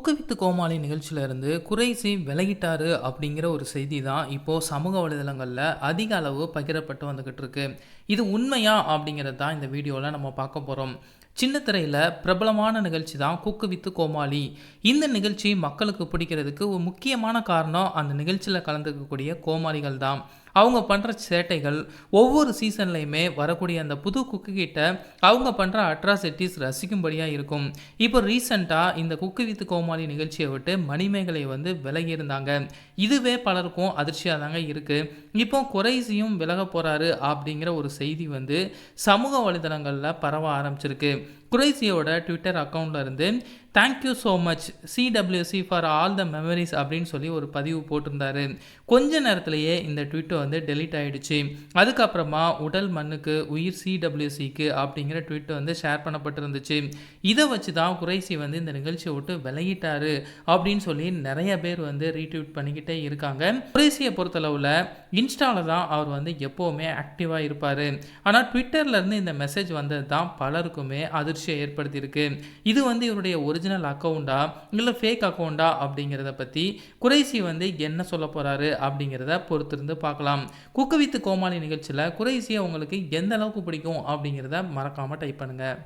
குக்குவித்து கோமாளி நிகழ்ச்சியிலேருந்து குறைசி விலகிட்டாரு அப்படிங்கிற ஒரு செய்தி தான் இப்போது சமூக வலைதளங்களில் அதிக அளவு பகிரப்பட்டு வந்துக்கிட்டு இருக்கு. இது உண்மையா அப்படிங்கிறது தான் இந்த வீடியோவில் நம்ம பார்க்க போகிறோம் சின்ன திரையில் பிரபலமான நிகழ்ச்சி தான் குக்கு வித்து கோமாளி. இந்த நிகழ்ச்சி மக்களுக்கு பிடிக்கிறதுக்கு ஒரு முக்கியமான காரணம் அந்த நிகழ்ச்சியில் கலந்துக்கக்கூடிய கோமாளிகள் தான். அவங்க பண்ணுற சேட்டைகள் ஒவ்வொரு சீசன்லையுமே வரக்கூடிய அந்த புது குக்கு கிட்ட அவங்க பண்ணுற அட்ராசிட்டிஸ் ரசிக்கும்படியாக இருக்கும். இப்போ ரீசண்டாக இந்த குக்கு வித்து கோமாளி நிகழ்ச்சியை விட்டு மணிமேகலை வந்து விலகி இருந்தாங்க. இதுவே பலருக்கும் அதிர்ச்சியாக தாங்க இருக்குது இப்போ குறைசியும் விலக போகிறாரு அப்படிங்கிற ஒரு செய்தி வந்து சமூக வலைதளங்களில் பரவ ஆரம்பிச்சிருக்கு. குரேசியோட ட்விட்டர் அக்கௌண்ட்டில் இருந்து thank you so much CWC for all the memories அப்படின்னு சொல்லி ஒரு பதிவு போட்டிருந்தாரு. கொஞ்ச நேரத்திலேயே இந்த ட்விட் வந்து டெலீட் ஆகிடுச்சு அதுக்கப்புறமா உடல் மண்ணுக்கு உயிர் சிடபிள்யூசிக்கு அப்படிங்கிற ட்விட் வந்து ஷேர் பண்ணப்பட்டிருந்துச்சு. இதை வச்சு தான் குறைசி வந்து இந்த நிகழ்ச்சியை விட்டு விலகிட்டாரு அப்படின்னு சொல்லி நிறைய பேர் வந்து ரீட்வீட் பண்ணிக்கிட்டே இருக்காங்க. குறைசியை பொறுத்தளவில் இன்ஸ்டாவில் தான் அவர் வந்து எப்போவுமே ஆக்டிவாக இருப்பார். ஆனால் ட்விட்டர்லேருந்து இந்த மெசேஜ் வந்தது தான் பலருக்குமே அதிர்ச்சியை ஏற்படுத்தியிருக்கு. இது வந்து இவருடைய ஒரிஜினல் அக்கௌண்டா இல்லை ஃபேக் அக்கௌண்டா அப்படிங்கிறத பற்றி குறைசி வந்து என்ன சொல்ல போகிறாரு அப்படிங்கிறத பொறுத்திருந்து பார்க்கலாம். குக்கு வித்து கோமாளி நிகழ்ச்சியில் குறைசியை உங்களுக்கு எந்த அளவுக்கு பிடிக்கும் அப்படிங்கிறத மறக்காமல் டைப் பண்ணுங்கள்